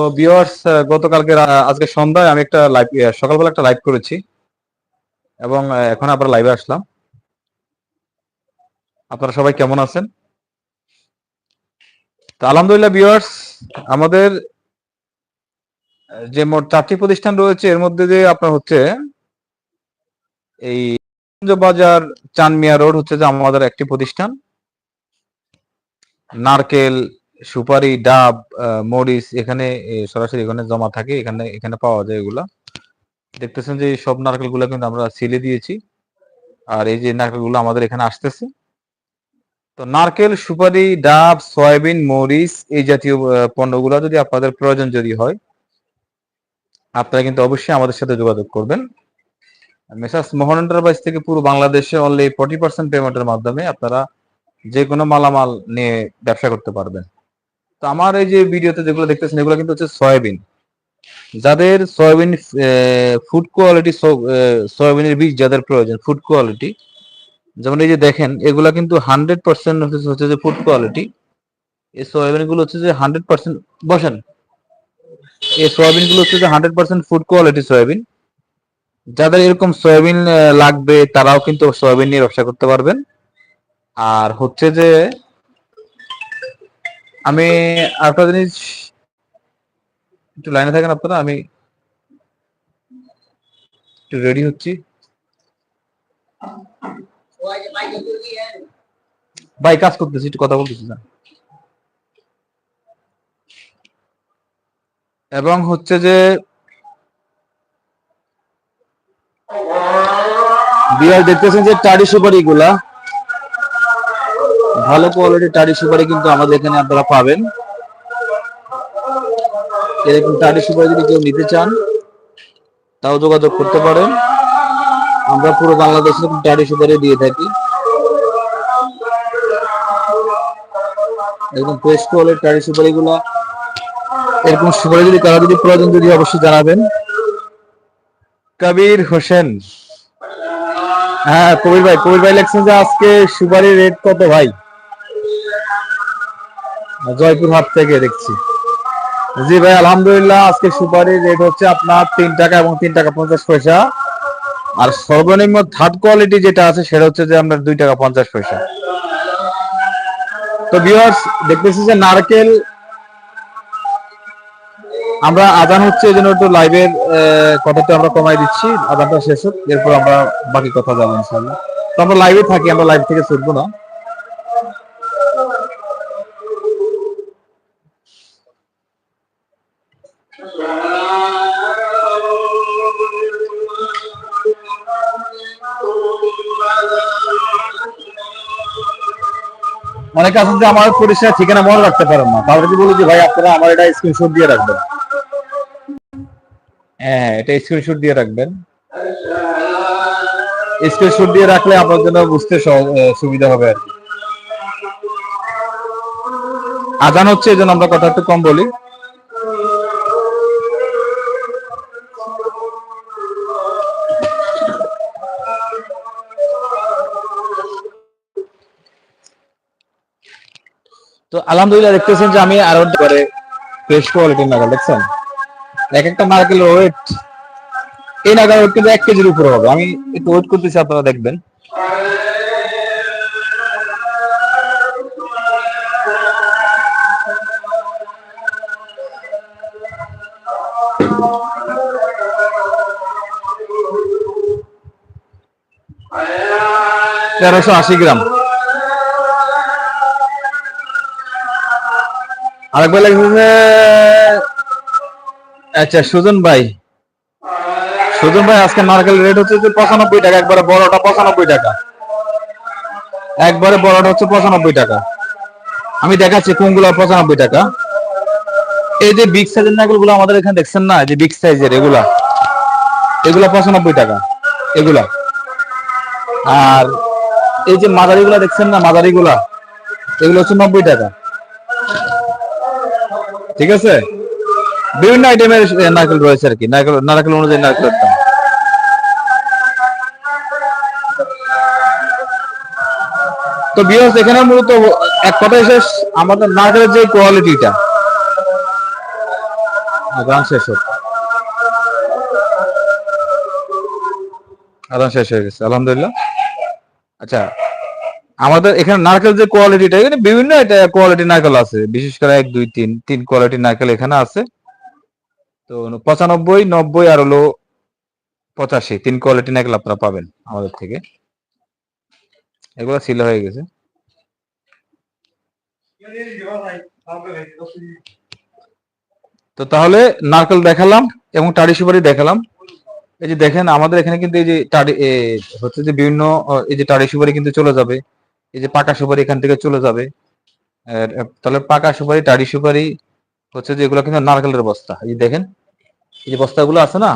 তো ভিউয়ার্স গতকালকে আজকে সন্ধ্যায় আমি একটা লাইভ সকালবেলা একটা লাইভ করেছি এবং এখন আবার লাইভে আসলাম। আপনারা সবাই কেমন আছেন? তো আলহামদুলিল্লাহ ভিউয়ার্স আমাদের যে মোট চারটি প্রতিষ্ঠান রয়েছে, এর মধ্যে যে আপনার হচ্ছে এই বাজার, চানমিয়া রোড হচ্ছে যে আমাদের একটি প্রতিষ্ঠান। নারকেল সুপারি, ডাব মরিচ এখানে সরাসরি এখানে জমা থাকে, এখানে এখানে পাওয়া যায় এগুলা। দেখতেছেন যে সব নারকেলগুলা কিন্তু আমরা সিলে দিয়েছি। আর এই যে নারকেলগুলো আমাদের এখানে আসতেছে। তো নারকেল, সুপারি, ডাব, সয়াবিন, মরিচ এই জাতীয় পণ্যগুলো যদি আপনাদের প্রয়োজন যদি হয়, আপনারা কিন্তু অবশ্যই আমাদের সাথে যোগাযোগ করবেন। মেসার্স মোহন এন্টারপ্রাইজ থেকে পুরো বাংলাদেশে অনলি ফর্টি পার্সেন্ট পেমেন্টের মাধ্যমে আপনারা যে কোনো মালামাল নিয়ে ব্যবসা করতে পারবেন। তো আমার এই যে ভিডিওতে যেগুলো দেখতেছেন, এগুলো কিন্তু হচ্ছে সয়াবিন। যাদের সয়াবিন ফুড কোয়ালিটি সয়াবিনের বীজ যাদের প্রয়োজন ফুড কোয়ালিটি যেমন এই যে দেখেন, এগুলা কিন্তু হান্ড্রেড পার্সেন্ট হচ্ছে যে ফুড কোয়ালিটি এই সয়াবিনগুলো হচ্ছে যে হান্ড্রেড পার্সেন্ট বসেন। এই সয়াবিনগুলো হচ্ছে যে hundred percent food quality soybean. যাদের এরকম সয়াবিন লাগবে, তারাও কিন্তু সয়াবিন নিয়ে ব্যবসা করতে পারবেন। আর হচ্ছে যে আমি আরেকটা জিনিস একটু লাইনে থাকেন আপনারা, আমি একটু রেডি হচ্ছি। ভাই, কাজ করতেছি, একটু কথা বলতেছি না। এবং হচ্ছে যে বিয়ার দেখতেছেন যে টাডি সুপারি গুলা ভালো কোয়ালিটির টাডি সুপারি কিন্তু আমাদের এখানে আপনারা পাবেন। এরকম টাডি সুপারি যদি কেউ নিতে চান তাও যোগাযোগ করতে পারেন। আমরা পুরো বাংলাদেশে টাডি সুপারি দিয়ে থাকি। একদম ফ্রেশ কোয়ালিটির টাডি সুপারি গুলা এরকম সুপারি যদি কারও যদি প্রয়োজন যদি অবশ্যই জানাবেন। কবির হোসেন। হ্যাঁ কবির ভাই কবির ভাই লেখছেন যে আজকে সুপারির রেট কত ভাই? জয়পুর হাট থেকে দেখছি। জি ভাই, আলহামদুলিল্লাহ, আজকে সুপারির রেট হচ্ছে আপনার তিন টাকা এবং তিন টাকা পঞ্চাশ পয়সা। আর সর্বনিম্ন থার্ড কোয়ালিটি যেটা আছে, সেটা হচ্ছে যে আমরা দুই টাকা পঞ্চাশ পয়সা। তো ভিউয়ার্স দেখতেছি যে নারকেল, আমরা আজান হচ্ছে, এই জন্য একটু লাইভের কথাটা আমরা কমাই দিচ্ছি। আজানটা শেষ হোক, এরপর আমরা বাকি কথা যাব ইনশাল্লাহ তো আমরা লাইভে থাকি, আমরা লাইভ থেকে ছুটবো না। অনেকে আছেন যে আমার পরিষ্কার ঠিকানা মনে রাখতে পারেন না। তাদেরকে বলি যে ভাই, আপনারা আমার এটা স্ক্রিনশট দিয়ে রাখবেন? হ্যাঁ এটা স্ক্রিনশট দিয়ে রাখবেন। স্ক্রিনশট দিয়ে রাখলে আপনার জন্য বুঝতে সুবিধা হবে আর কি। আজান হচ্ছে, এই জন্য আমরা কথা একটু কম বলি। তো আলহামদুলিল্লাহ দেখতেছেন যে আমি আরও করে ফ্রেশ কোয়ালিটির নাগাল, দেখছেন? এক একটা নারকেল ওয়েট এই নাগাল ওয়েট কিন্তু এক কেজির উপরে হবে। আমি একটু ওয়েট করতেছি, আপনারা দেখবেন। তেরোশো আশি গ্রাম। আরেকবার লাগছে আচ্ছা সুজন ভাই। সুজন ভাই, আজকে নারকেল রেট হচ্ছে পঁচানব্বই টাকা, একবারে বড়টা পঁচানব্বই টাকা। একবারে বড়টা হচ্ছে পঁচানব্বই টাকা। আমি দেখাচ্ছি কোনগুলো পঁচানব্বই টাকা। এই যে বিগ সাইজের নারকেলগুলো আমাদের এখানে দেখছেন না? যে বিগ সাইজের এগুলা। এগুলা পঁচানব্বই টাকা, এগুলা। আর এই যে মাদারি গুলা দেখছেন না? মাদারি গুলা এগুলো হচ্ছে নব্বই টাকা। ঠিক আছে? বিভিন্ন আইটেমের নারকেল রয়েছে আর কি। নারকেল নারকেল অনুযায়ী নারকেলের তো বিয়স এখানে মূলত এক কথায় শেষ, আমাদের নারকেলের যে কোয়ালিটিটা আদান শেষ হোক। আদান শেষ হয়ে গেছে, আলহামদুলিল্লাহ। আচ্ছা আমাদের এখানে নারকেল যে কোয়ালিটিটা, এখানে বিভিন্ন কোয়ালিটি নারকেল আছে। বিশেষ করে এক, দুই, তিন তিন কোয়ালিটি নারকেল এখানে আছে। তো পঁচানব্বই, নব্বই আর হলো পঁচাশি, তিন কোয়ালিটি নারকেল আপনারা পাবেন আমাদের থেকে। এগুলো সিল হয়ে গেছে। তো তাহলে নারকেল দেখালাম এবং টাড়ি সুপারি দেখালাম। এই যে দেখেন, আমাদের এখানে কিন্তু এই যে টাড়ি হচ্ছে যে বিভিন্ন এই যে টাড়ি সুপারি কিন্তু চলে যাবে। এই যে পাকা সুপারি এখান থেকে চলে যাবে। তাহলে পাকা সুপারি টাড়ি সুপারি হচ্ছে যে এগুলো কিন্তু নারকেলের বস্তা। এই দেখেন, এই যে বস্তাগুলো আছে না,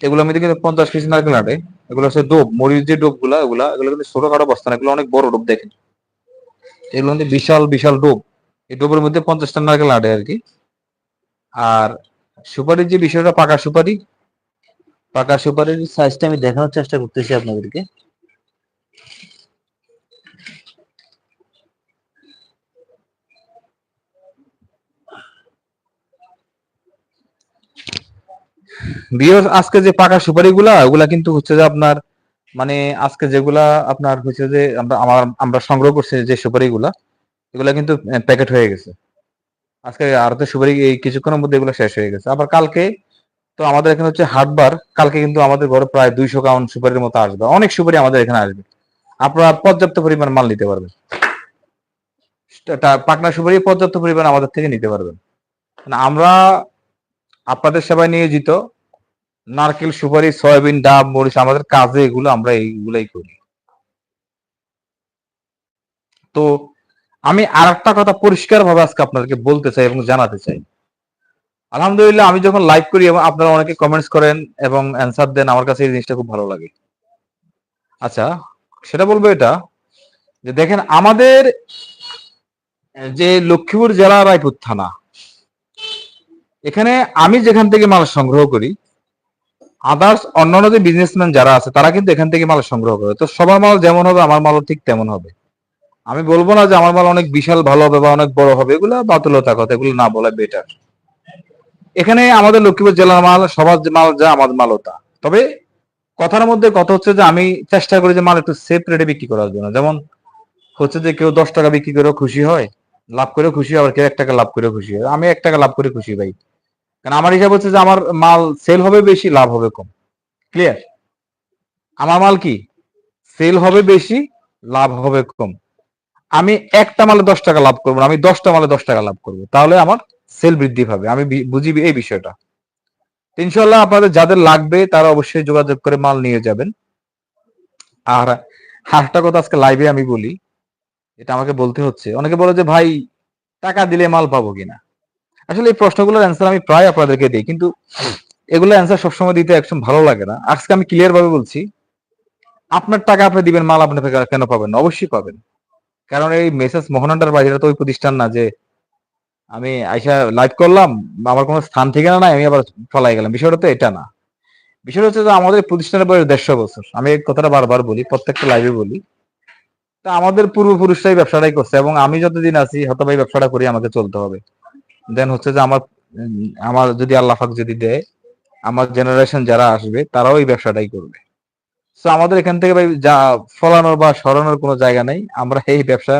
এগুলো মধ্যে কিন্তু পঞ্চাশ কেজি নারকেল আটে। এগুলো হচ্ছে ডোব, মরিচ যে ডোবগুলা এগুলা, এগুলো কিন্তু ছোটখাটো বস্তা না, এগুলো অনেক বড় ডোব দেখেন। এগুলো কিন্তু বিশাল বিশাল ডোব। এই ডোবের মধ্যে পঞ্চাশটা নারকেল আটে আর কি। আর সুপারির যে বিষয়টা, পাকা সুপারি, পাকা সুপারির সাইজটা আমি দেখানোর চেষ্টা করতেছি আপনাদেরকে। বিয়র আজকে যে পাকা সুপারি গুলা ওগুলা কিন্তু হচ্ছে যে আপনার মানে আজকে যেগুলা আপনার হচ্ছে যে আমরা, আমার, আমরা সংগ্রহ করছি যে সুপারি গুলা এগুলা কিন্তু প্যাকেট হয়ে গেছে। আজকে আর তো সুপারি, এই কিছুক্ষণের মধ্যে এগুলো শেষ হয়ে গেছে। আবার কালকে, তো আমাদের এখানে হচ্ছে হাটবার, কালকে কিন্তু আমাদের ঘরে প্রায় দুইশো কাউন্ট সুপারির মতো আসবে। অনেক সুপারি আমাদের এখানে আসবে। আপনারা পর্যাপ্ত পরিমাণ মাল নিতে পারবেন। পাকনা সুপারি পর্যাপ্ত পরিমাণ আমাদের থেকে নিতে পারবেন। মানে আমরা আপনাদের সেবায় নিয়োজিত নারকেল, সুপারি, সয়াবিন, ডাব, মরিচ, আমাদের কাজে এগুলো আমরা এইগুলাই করি। তো আমি আর একটা কথা পরিষ্কার ভাবে আজকে আপনাদেরকে বলতে চাই এবং জানাতে চাই। আলহামদুলিল্লাহ, আমি যখন লাইভ করি এবং আপনারা অনেকে কমেন্টস করেন এবং অ্যান্সার দেন, আমার কাছে এই জিনিসটা খুব ভালো লাগে। আচ্ছা সেটা বলব এটা যে দেখেন, আমাদের যে লক্ষ্মীপুর জেলা রায়পুর থানা, এখানে আমি যেখান থেকে মাল সংগ্রহ করি আদার্স অন্যান্য যে বিজনেসম্যান যারা আছে, তারা কিন্তু এখান থেকে মাল সংগ্রহ করে। তো সবার মাল যেমন হবে, আমার মালও ঠিক তেমন হবে। আমি বলব না যে আমার মাল অনেক বিশাল ভালো হবে বা অনেক বড় হবে, এগুলো বাতুলতা কথা, এগুলো না বলা বেটার এখানে আমাদের লক্ষ্মীপুর জেলার মাল, সবার মাল যা, আমাদের মালও তা। তবে কথার মধ্যে কথা হচ্ছে যে, আমি চেষ্টা করি যে মাল একটু সেফ রেটে বিক্রি করার জন্য। যেমন হচ্ছে যে কেউ দশ টাকা বিক্রি করেও খুশি হয়, লাভ করেও খুশি হয়, আবার কেউ এক টাকা লাভ করেও খুশি হয়। আমি এক টাকা লাভ করে খুশি ভাই। কারণ আমার হিসাব হচ্ছে যে আমার মাল সেল হবে বেশি, লাভ হবে কম। ক্লিয়ার আমার মাল কি? সেল হবে বেশি, লাভ হবে কম। আমি একটা মালে দশ টাকা লাভ করব আমি দশটা মালে দশ টাকা লাভ করব। তাহলে আমার সেল বৃদ্ধি পাবে। আমি বুঝি এই বিষয়টা। ইনশাল্লাহ আপনাদের যাদের লাগবে, তারা অবশ্যই যোগাযোগ করে মাল নিয়ে যাবেন। আর হারটা কথা আজকে লাইভে আমি বলি, এটা আমাকে বলতে হচ্ছে। অনেকে বলে যে, ভাই, টাকা দিলে মাল পাবো কিনা? আসলে এই প্রশ্নগুলোর অ্যান্সার আমি প্রায় আপনাদেরকে দিই, কিন্তু এগুলো অ্যান্সার সবসময় দিতে একদম ভালো লাগে না। আজকে আমি ক্লিয়ার ভাবে বলছি, আপনার টাকা আপনি দিবেন, মাল আপনি কেন পাবেন? না? অবশ্যই পাবেন। কারণ এই মেসেজ মোহনান্ডার বাজারে তো ওই প্রতিষ্ঠান না, যে আমি আইসা লাইভ করলাম, আমার কোনো স্থান ঠিকানা নাই, আমি আবার ফলাই গেলাম। বিষয়টা তো এটা না। বিষয়টা হচ্ছে যে আমাদের প্রতিষ্ঠানের বয়স দেড়শো বছর। আমি এই কথাটা বারবার বলি, প্রত্যেকটা লাইভে বলি। তা আমাদের পূর্বপুরুষরাই ব্যবসাটাই করছে, এবং আমি যতদিন আছি হয়তো এই ব্যবসাটা করি আমাকে চলতে হবে। দেন হচ্ছে যে আমার আমার যদি আল্লাহ পাক যদি দেয়, আমার জেনারেশন যারা আসবে, তারাও এই ব্যবসাটাই করবে। তো আমাদের এখান থেকে ভাই যা ফলানোর বা সরানোর কোনো জায়গা নেই, আমরা এই ব্যবসা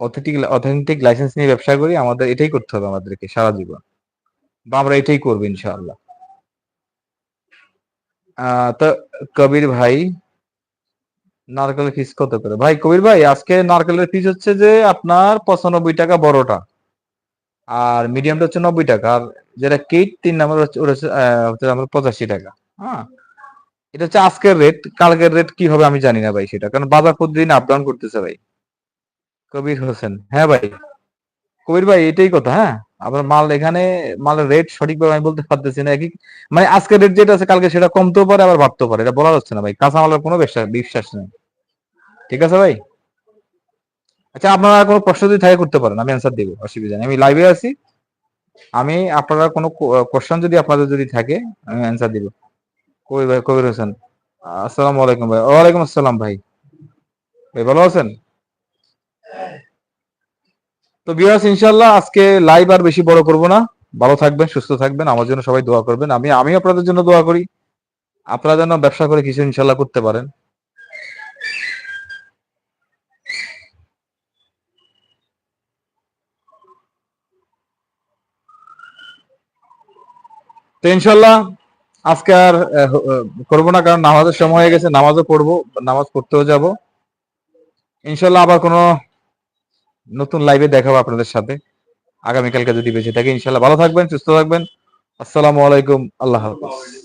অথেন্টিক অথেন্টিক লাইসেন্স নিয়ে ব্যবসা করি, আমাদের এটাই করতে হবে আমাদেরকে সারা জীবন। বা আমরা এটাই করব ইনশাআল্লাহ। তো কবির ভাই, নারকেলের পিস কত করে? ভাই কবির ভাই, আজকে নারকেলের ফিস হচ্ছে যে আপনার পঁচানব্বই টাকা বড়টা। আর মিডিয়ামটা হচ্ছে নব্বই টাকা, আর যেটা কিট তিন নাম্বার হচ্ছে আমার পঁচাশি টাকা হ্যাঁ? এটা হচ্ছে আজকের রেট কালকের রেট কি হবে আমি জানি না ভাই সেটা, কারণ বাজার প্রতিদিন আপ ডাউন করতেছে ভাই। কবির হোসেন হ্যাঁ ভাই? কবির ভাই, এটাই কথা হ্যাঁ? আপনার মাল এখানে, মালের রেট সঠিকভাবে আমি বলতে পারতেছি না, একই মানে আজকের রেট যেটা আছে, কালকে সেটা কমতেও পারে, আবার বাড়তেও পারে, এটা বলা যাচ্ছে না ভাই কাঁচা মালের কোনো বিশ্বাস নেই। ঠিক আছে ভাই? আচ্ছা আপনারা কোনো প্রশ্ন যদি থাকে করতে পারেন, আমি অ্যান্সার দেবো, অসুবিধা নেই। আমি লাইভে আছি। আমি আপনারা কোনো কোশ্চেন যদি আপনাদের যদি থাকে, আমি অ্যান্সার দিব। কবির ভাই, কবির হোসেন। আসসালামু আলাইকুম ভাই। ওয়ালাইকুম আসসালাম ভাই। ভাই, ভালো আছেন? তো বিয়াস ইনশাল্লাহ আজকে লাইভ আর বেশি বড় করব না। ভালো থাকবেন, সুস্থ থাকবেন। আমার জন্য সবাই দোয়া করবেন। আমি আমি আপনাদের জন্য দোয়া করি। আপনারা যেন ব্যবসা করে কিছু ইনশাল্লাহ করতে পারেন। তো ইনশাল্লাহ আজকে আর করব না, কারণ নামাজের সময় হয়ে গেছে, নামাজও পড়ব, নামাজ পড়তেও যাব। ইনশাল্লাহ আবার কোনো নতুন লাইভে দেখাবো আপনাদের সাথে। আগামীকালকে যদি বেঁচে থাকে ইনশাল্লাহ ভালো থাকবেন, সুস্থ থাকবেন। আসসালামু আলাইকুম, আল্লাহ হাফিজ।